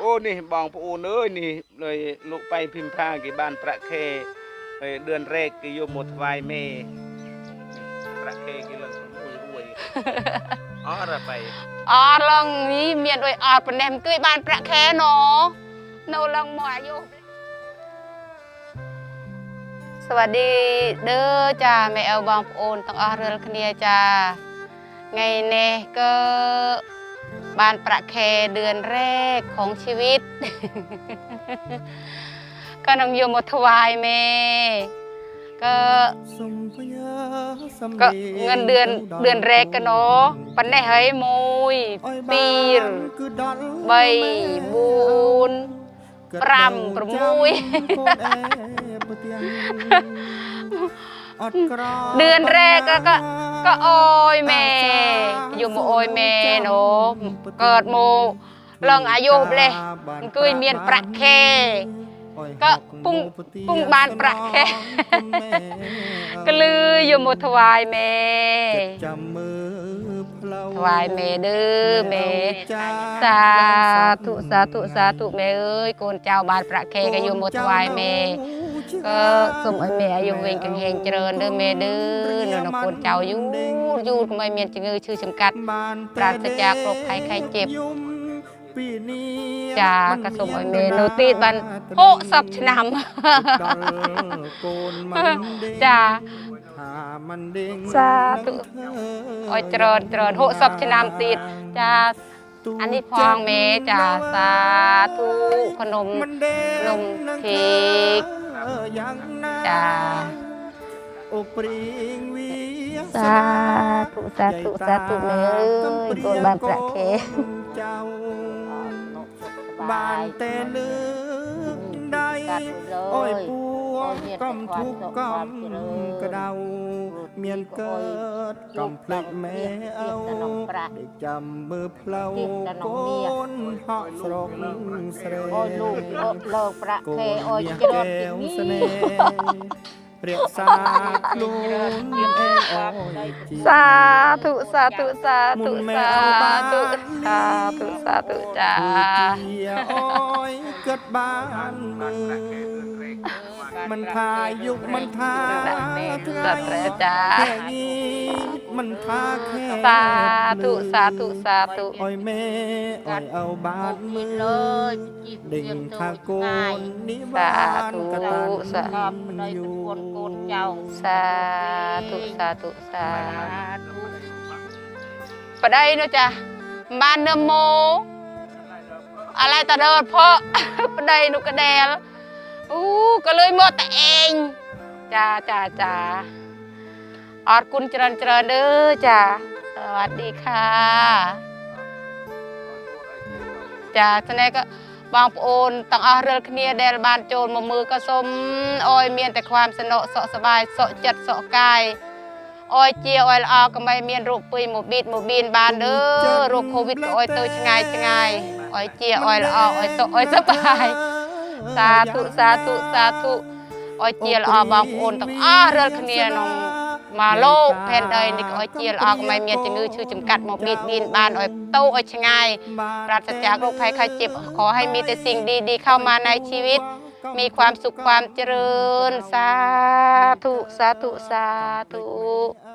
អូនេះបងប្អូនអើយនេះเลยលោកបៃភិមផាគេបានប្រាក់ខែហើយเดือนแรกគេយកមកថ្វាយមេប្រាក់ខែគេឡើង6រួយអត់របៃ អត់ឡងនេះមានដូចអត់ប៉ុណ្ណេះមិនគួយបានប្រាក់ខែណនៅឡងមកអាយុសวัสดีเด้อจ้าแม่เอลបងប្អូនទាំងអស់រាល់គ្នាចាថ្ងៃនេះ บ้านประเคเดือนแรกของชีวิต ก็นำโยมถวายเมก็ก็เงินเดือนเดือนแรกกันเนาะปันได้เฮ้ยมวยปีรใบบุญปรำประมุย អត់ក្រដឿនរែក៏ក៏ក៏អូយមេយំអូយមេណូកើតមកលងអាយុលេះអង្គុយមានប្រាក់ខេក៏ពុងពុងបានប្រាក់ខេក្លឺយមកថ្វាយមេចាំមើលផ្លូវថ្វាយមេដឺមេសាធុសាធុសាធុមេអើយកូនចៅបានប្រាក់ខេក៏យមកថ្វាយមេ ด้อแม่สาธุสาธุสาธุแม่เอ้ยเจ้าบานประเคก็อยู่หมดถวายแม่ก็สมให้แม่อายุเวงกังเฮงเจริญเด้อแม่เด้อนาะนะโกนเจ้าอยู่อยู่ก็ไม่มียจื้อชื่อจำกัดปราศจากโรคภัยไข้เจ็บปีนี้จ้ากระสมให้แม่โนติดบันโหสับชนำจ้าสาธุโอ้ยเจริญเจริญโหสับชนำติดจ้าอันนี้พองเมจ้าสาธุขนมนมเค้ก យ៉ាងណាចាអូព្រីងវាសាធុសាធុសាធុមេអើយកូនបានប្រាក់គេចៅបានតែលើកដៃអើយពូ ระเคเจ้าบ้านแต่นึกได้โอ้ยปวงกำทุกกำกระเดา เมียนเกิดกำเพลิดแม่เอาได้จำมือเพลาโกนเหาะสรกเสรโอ้ยลูกเลิกประโกเคนโอ้ยเมียจรดกนี่เสน่ห์เรียกสาคลูนเองโอ้ยจีสาธุสาธุสาธุสาธุสาธุสาธุจ้าเจียอ้อยเกิดบ้านเมือง มันพายุกมันพาสัตว์แตรจ้าแค่นี้มันพาแค่สาธุสาธุสาธุอ้อยแม่อ้อยเอาบาดมือเด่งทาโกนนิบานกระตันอยู่สาธุสาธุสาธุปะได้เนาะจ้ะบ้านเนอโมอะไรตะเดิดเพราะปะได้นุกกระเดล อู้ก็เลยหมดแต่เองจ้าจ้าจ้าออดคุณเจริญเจริญเด้อจ้าสวัสดีค่ะจ้าฉะนั้นก็บางប្អូនទាំងអស់រាល់គ្នាដែលបានចូលមកមើលក៏សូមអោយមានតែความสนุกសុខសប្បាយសុខចិត្តសុខកាយអោយជាអោយល្អកុំឲ្យមានរោគពុយមកបៀតមកបៀនបានเด้อរោគកូវីដក៏អោយទៅឆ្ងាយឆ្ងាយអោយជាអោយល្អអោយសុខអោយសប្ បាយ សាធុសាធុសាធុអោយជាល្អបងប្អូនទាំងអស់រាល់គ្នាក្នុងមកលោកផែនដីនេះក៏អោយជាល្អកុំឲ្យមានជំងឺឈឺចំកាត់មកបៀតបៀនបានអោយទៅអោយឆ្ងាយ ปราศจากโรคภัยไข้เจ็บ ขอให้มีแต่สิ่งดีๆ เข้ามาในชีวิต มีความสุขความเจริญ สาธุ สาธุ สาธุ เอ